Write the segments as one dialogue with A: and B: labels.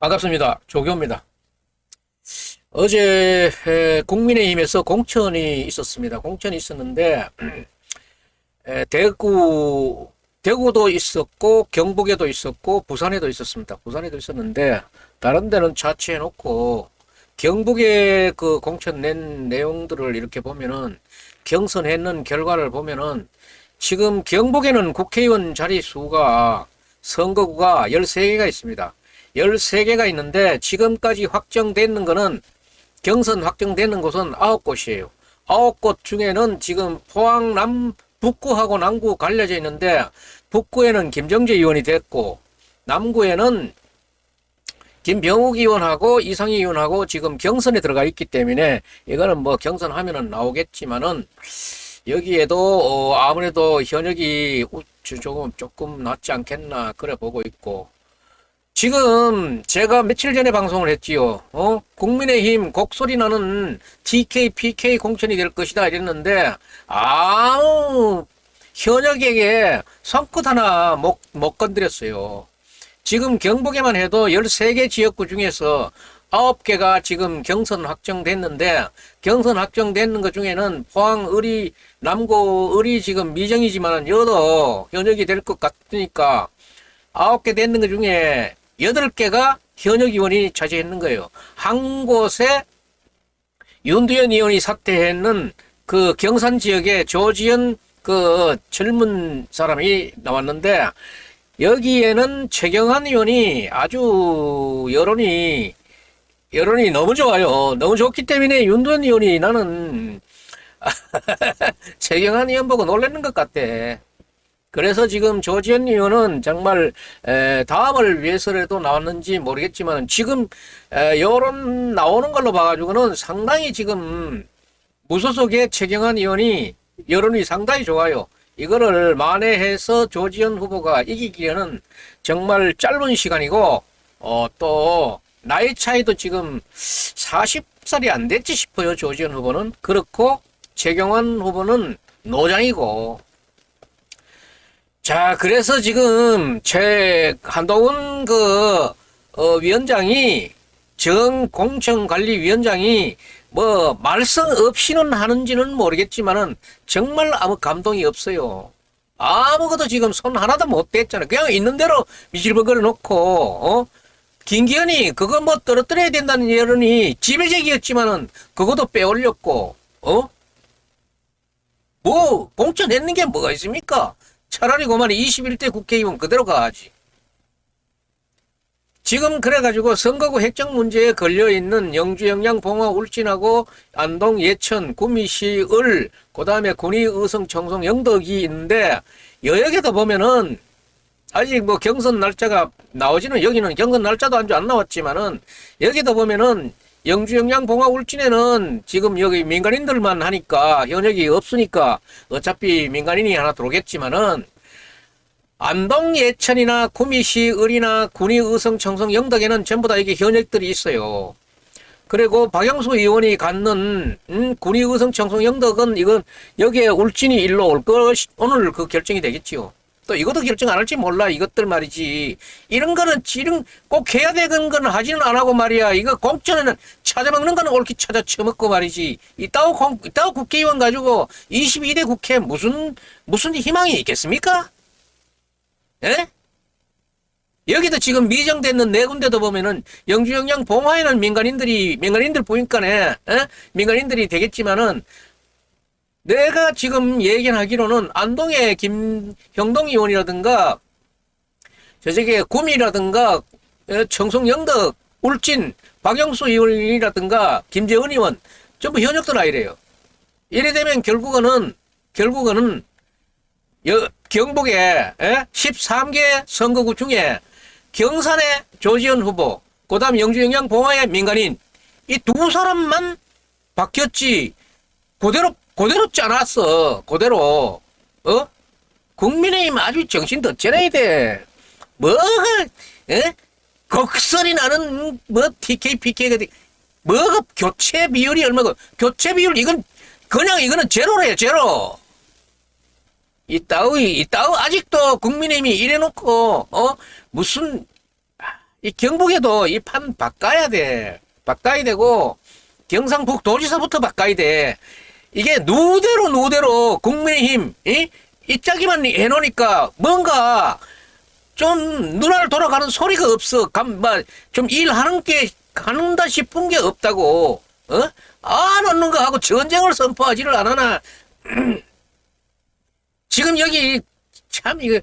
A: 반갑습니다. 조교입니다. 어제 에, 국민의힘에서 공천이 있었습니다. 공천이 있었는데 에, 대구 대구도 있었고 경북에도 있었고 부산에도 있었습니다. 부산에도 있었는데 다른 데는 자취해 놓고 경북에 그 공천 낸 내용들을 이렇게 보면은 경선했는 결과를 보면은 지금 경북에는 국회의원 자리 수가 선거구가 13개가 있습니다. 13개가 있는데 지금까지 확정되는 거는 경선 확정되는 곳은 9곳이에요. 9곳 중에는 지금 포항 남 북구하고 남구 갈려져 있는데 북구에는 김정재 의원이 됐고 남구에는 김병욱 의원하고 이상희 의원하고 지금 경선에 들어가 있기 때문에 이거는 뭐 경선하면은 나오겠지만은 여기에도 어, 아무래도 현역이 우- 조금 조금 낫지 않겠나 그래 보고 있고 지금 제가 며칠 전에 방송을 했지요. 어? 국민의힘 곡소리 나는 TK, PK 공천이 될 것이다 이랬는데 아무 현역에게 손끝 하나 못, 못 건드렸어요. 지금 경북에만 해도 13개 지역구 중에서 9개가 지금 경선 확정됐는데 경선 확정되는 것 중에는 포항, 의리, 남구, 의리 지금 미정이지만 여도 현역이 될 것 같으니까 9개 됐는 것 중에 8개가 현역 의원이 차지했는 거예요. 한 곳에 윤두현 의원이 사퇴했는 그 경산 지역에 조지현 그 젊은 사람이 나왔는데 여기에는 최경환 의원이 아주 여론이 여론이 너무 좋아요. 너무 좋기 때문에 윤두현 의원이 나는 최경환 의원 보고 놀라는 것 같아. 그래서 지금 조지현 의원은 정말 에, 다음을 위해서라도 나왔는지 모르겠지만 지금 에, 여론 나오는 걸로 봐가지고는 상당히 지금 무소속의 최경환 의원이 여론이 상당히 좋아요. 이거를 만회해서 조지현 후보가 이기기에는 정말 짧은 시간이고 어, 또 나이 차이도 지금 40살이 안 됐지 싶어요. 조지현 후보는 그렇고 최경환 후보는 노장이고 자, 그래서 지금 최 한동훈 그 어, 위원장이 정공천관리위원장이 뭐 말씀 없이는 하는지는 모르겠지만은 정말 아무 감동이 없어요. 아무것도 지금 손 하나도 못 댔잖아요. 그냥 있는 대로 미질번거려 놓고 어? 김기현이 그거 뭐 떨어뜨려야 된다는 여론이 지배적이었지만은 그것도 빼올렸고 어? 뭐 공천했는 게 뭐가 있습니까? 차라리 그만 21대 국회의원 그대로 가야지. 지금 그래가지고 선거구 획정 문제에 걸려있는 영주, 영양, 봉화, 울진하고 안동, 예천, 구미시, 을, 그 다음에 군위, 의성, 청송, 영덕이 있는데 여역에도 보면은 아직 뭐 경선 날짜가 나오지는 여기는 경선 날짜도 아직 안 나왔지만은 여기도 보면은 영주, 영양, 봉화, 울진에는 지금 여기 민간인들만 하니까 현역이 없으니까 어차피 민간인이 하나 들어오겠지만은 안동 예천이나 구미시 을이나 군위 의성 청송 영덕에는 전부 다 이게 현역들이 있어요. 그리고 박영수 의원이 갖는 음, 군위 의성 청송 영덕은 이건 여기에 울진이 일로 올 것이 오늘 그 결정이 되겠지요. 또 이것도 결정 안 할지 몰라 이것들 말이지. 이런 거는 지금 꼭 해야 되는 건 하지는 안 하고 말이야. 이거 공천에는 찾아먹는 거는 옳게 찾아 쳐먹고 말이지. 이따고 공, 이따고 국회의원 가지고 22대 국회 무슨 무슨 희망이 있겠습니까? 예? 여기도 지금 미정됐는 네 군데도 보면은 영주 영양 봉화에는 민간인들이 민간인들 보니까네 예? 민간인들이 되겠지만은 내가 지금 얘기하기로는 안동의 김형동 의원이라든가 저쪽에 구미라든가 어, 청송 영덕 울진 박영수 의원이라든가 김재원 의원 전부 현역들 아이래요. 이래 되면 결국은 결국은 여, 경북에 에? 13개 선거구 중에 경산의 조지현 후보, 그다음 영주 영양 봉화의 민간인 이 두 사람만 바뀌었지 그대로 그대로 짜놨어. 그대로. 어? 국민의힘 아주 정신 더 차려야 돼. 뭐가 에? 곡소리 나는 뭐 TK PK가 뭐가 교체 비율이 얼마고. 교체 비율 이건 그냥 이거는 제로래 제로. 이따위 이따위 아직도 국민의힘이 이래놓고 어? 무슨 아, 이 경북에도 이 판 바꿔야 돼. 바꿔야 되고 경상북 도지사부터 바꿔야 돼. 이게 누대로 누대로 국민의힘 이 이 짜기만 해놓으니까 뭔가 좀 눈알 돌아가는 소리가 없어. 감, 뭐, 좀 일하는 게, 하는다 싶은 게 없다고. 어? 안 얻는 거 하고 전쟁을 선포하지를 않아나. 지금 여기, 참, 이거,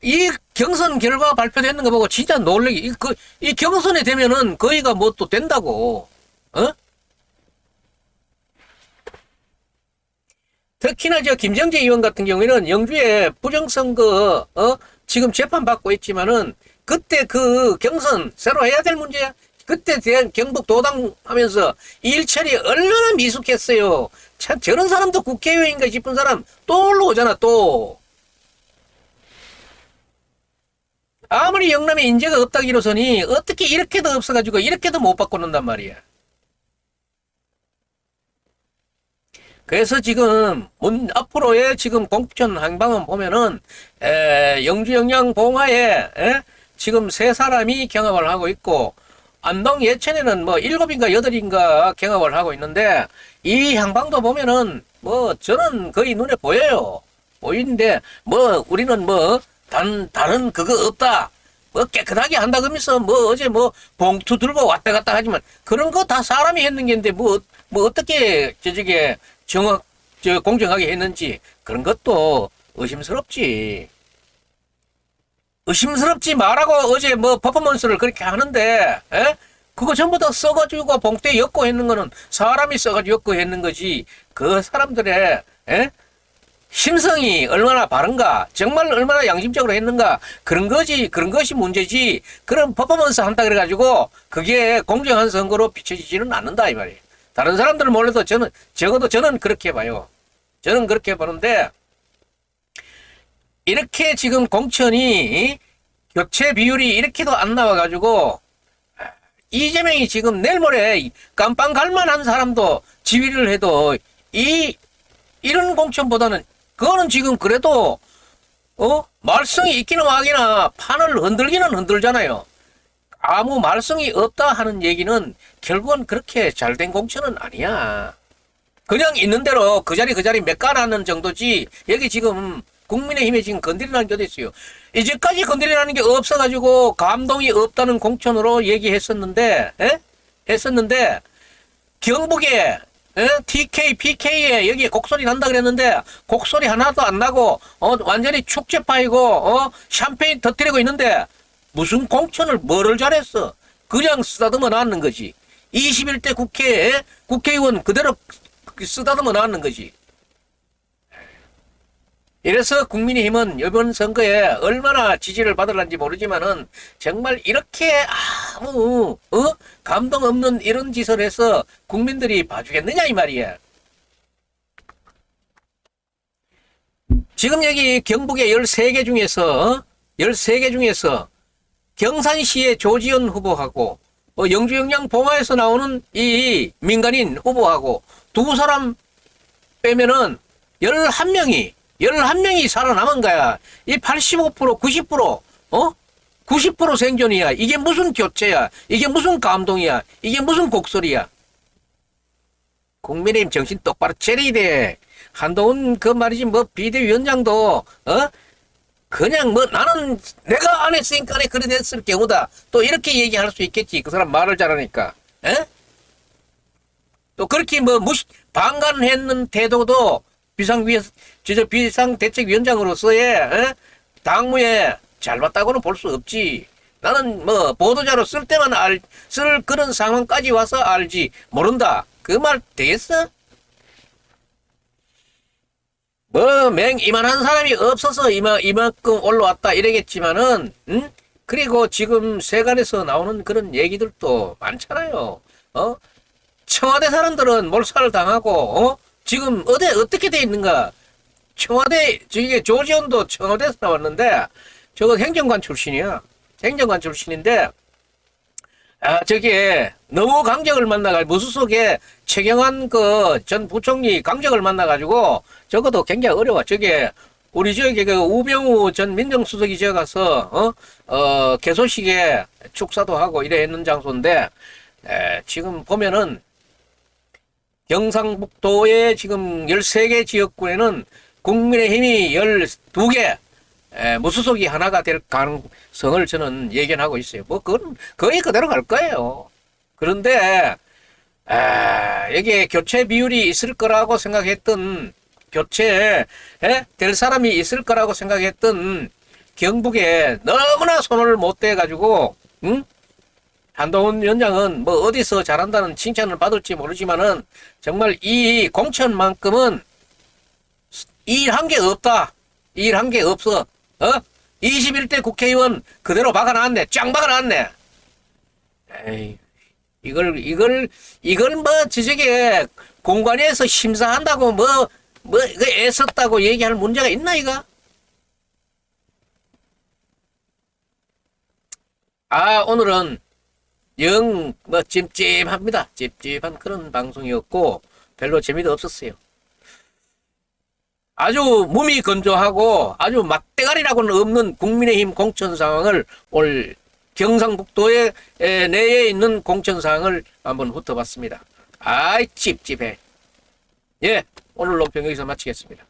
A: 이 경선 결과 발표되는 거 보고 진짜 놀래기. 이, 그, 이 경선에 되면은 거의가 뭐 또 된다고. 어? 특히나 저 김정재 의원 같은 경우에는 영주에 부정선거 어 지금 재판 받고 있지만은 그때 그 경선 새로 해야 될 문제야. 그때 대한 경북 도당 하면서 일처리 얼마나 미숙했어요. 참 저런 사람도 국회의원인가 싶은 사람 또 올라오잖아 또. 아무리 영남에 인재가 없다기로서니 어떻게 이렇게도 없어가지고 이렇게도 못 바꿔놓는단 말이야. 그래서 지금 문 앞으로의 지금 공천 행방은 보면은 에, 영주 영양 봉화에 에? 지금 세 사람이 경합을 하고 있고 안동 예천에는 뭐 일곱인가 여덟인가 경합을 하고 있는데 이 향방도 보면은 뭐 저는 거의 눈에 보여요. 보이는데 뭐 우리는 뭐 단 다른 그거 없다. 뭐 깨끗하게 한다 그러면서 뭐 어제 뭐 봉투 들고 왔다 갔다 하지만 그런 거 다 사람이 했는 게인데 뭐, 뭐 어떻게 저쪽에 정확 저 공정하게 했는지 그런 것도 의심스럽지. 의심스럽지 말라고 어제 뭐 퍼포먼스를 그렇게 하는데 에? 그거 전부 다 써가지고 봉투에 엮고 했는 거는 사람이 써가지고 엮고 했는 거지 그 사람들의 에? 심성이 얼마나 바른가 정말 얼마나 양심적으로 했는가 그런 거지 그런 것이 문제지 그런 퍼포먼스 한다 그래가지고 그게 공정한 선거로 비춰지지는 않는다 이 말이에요 다른 사람들은 몰라도 저는 적어도 저는 그렇게 봐요 저는 그렇게 보는데 이렇게 지금 공천이 교체 비율이 이렇게도 안 나와가지고 이재명이 지금 내일 모레 깜빵 갈만한 사람도 지휘를 해도 이 이런 공천보다는 그거는 지금 그래도 어 말썽이 있기는 하기나 판을 흔들기는 흔들잖아요. 아무 말썽이 없다 하는 얘기는 결국은 그렇게 잘된 공천은 아니야. 그냥 있는 대로 그 자리 그 자리 메꿔놨는 정도지 여기 지금 국민의힘에 지금 건드리라는 게 어디 있어요. 이제까지 건드리라는 게 없어가지고 감동이 없다는 공천으로 얘기했었는데 에? 했었는데 경북에 에? TK, PK에 여기 곡소리 난다 그랬는데 곡소리 하나도 안 나고 어, 완전히 축제파이고 어, 샴페인 터뜨리고 있는데 무슨 공천을 뭐를 잘했어? 그냥 쓰다듬어 놨는 거지. 21대 국회에 국회의원 그대로 쓰다듬어 놨는 거지. 이래서 국민의힘은 이번 선거에 얼마나 지지를 받을런지 모르지만은 정말 이렇게 아무 어? 감동 없는 이런 짓을 해서 국민들이 봐주겠느냐 이 말이야. 지금 여기 경북의 13개 중에서 13개 중에서 경산시의 조지현 후보하고 어, 영주 영양 봉화에서 나오는 이 민간인 후보하고 두 사람 빼면은 11명이 11명이 살아남은 거야. 이 85%, 90%, 어? 90% 생존이야. 이게 무슨 교체야? 이게 무슨 감동이야? 이게 무슨 곡소리야? 국민의힘 정신 똑바로 차려야 돼. 한동훈 그 말이지 뭐 비대위원장도 어? 그냥 뭐 나는 내가 안 했으니까 그래 됐을 경우다. 또 이렇게 얘기할 수 있겠지. 그 사람 말을 잘하니까. 에? 또 그렇게 뭐 무시 방관했는 태도도 비상위 저 비상대책위원장으로서의 에? 당무에 잘 봤다고는 볼 수 없지. 나는 뭐 보도자로 쓸 때만 알, 쓸 그런 상황까지 와서 알지 모른다. 그 말 되겠어? 뭐 맹 이만한 사람이 없어서 이마 이만큼 올라왔다 이러겠지만은 응? 그리고 지금 세간에서 나오는 그런 얘기들도 많잖아요. 어? 청와대 사람들은 몰살을 당하고 어? 지금 어디 어떻게 돼 있는가? 청와대 저게 조지현도 청와대에서 나왔는데 저거 행정관 출신이야. 행정관 출신인데 아 저게 너무 강적을 만나가 무수 속에 최경환 그 전 부총리 강적을 만나가지고 적어도 굉장히 어려워. 저게 우리 지역에 그 우병우 전 민정수석이 지어 가서 어, 어 개소식에 축사도 하고 이래 했는 장소인데 에, 지금 보면은 경상북도의 지금 13개 지역구에는 국민의힘이 12개 에, 무소속이 하나가 될 가능성을 저는 예견하고 있어요. 뭐 그건 거의 그대로 갈 거예요. 그런데 에, 여기에 교체 비율이 있을 거라고 생각했던 교체 에? 될 사람이 있을 거라고 생각했던 경북에 너무나 손을 못 대가지고 응? 한동훈 위원장은 뭐 어디서 잘한다는 칭찬을 받을지 모르지만은 정말 이 공천만큼은 일한 게 없다. 일한 게 없어. 어? 21대 국회의원 그대로 박아놨네. 짱 박아놨네. 에이, 이걸, 이걸, 이걸 뭐, 저쪽에 공관위에서 심사한다고 뭐, 뭐, 그 애썼다고 얘기할 문제가 있나, 이거? 아, 오늘은 영, 뭐, 찜찜합니다. 찜찜한 그런 방송이었고, 별로 재미도 없었어요. 아주 몸이 건조하고 아주 막대가리라고는 없는 국민의힘 공천 상황을 올 경상북도의 에, 내에 있는 공천 상황을 한번 훑어봤습니다. 아이 찝찝해. 예, 오늘 논평 여기서 마치겠습니다.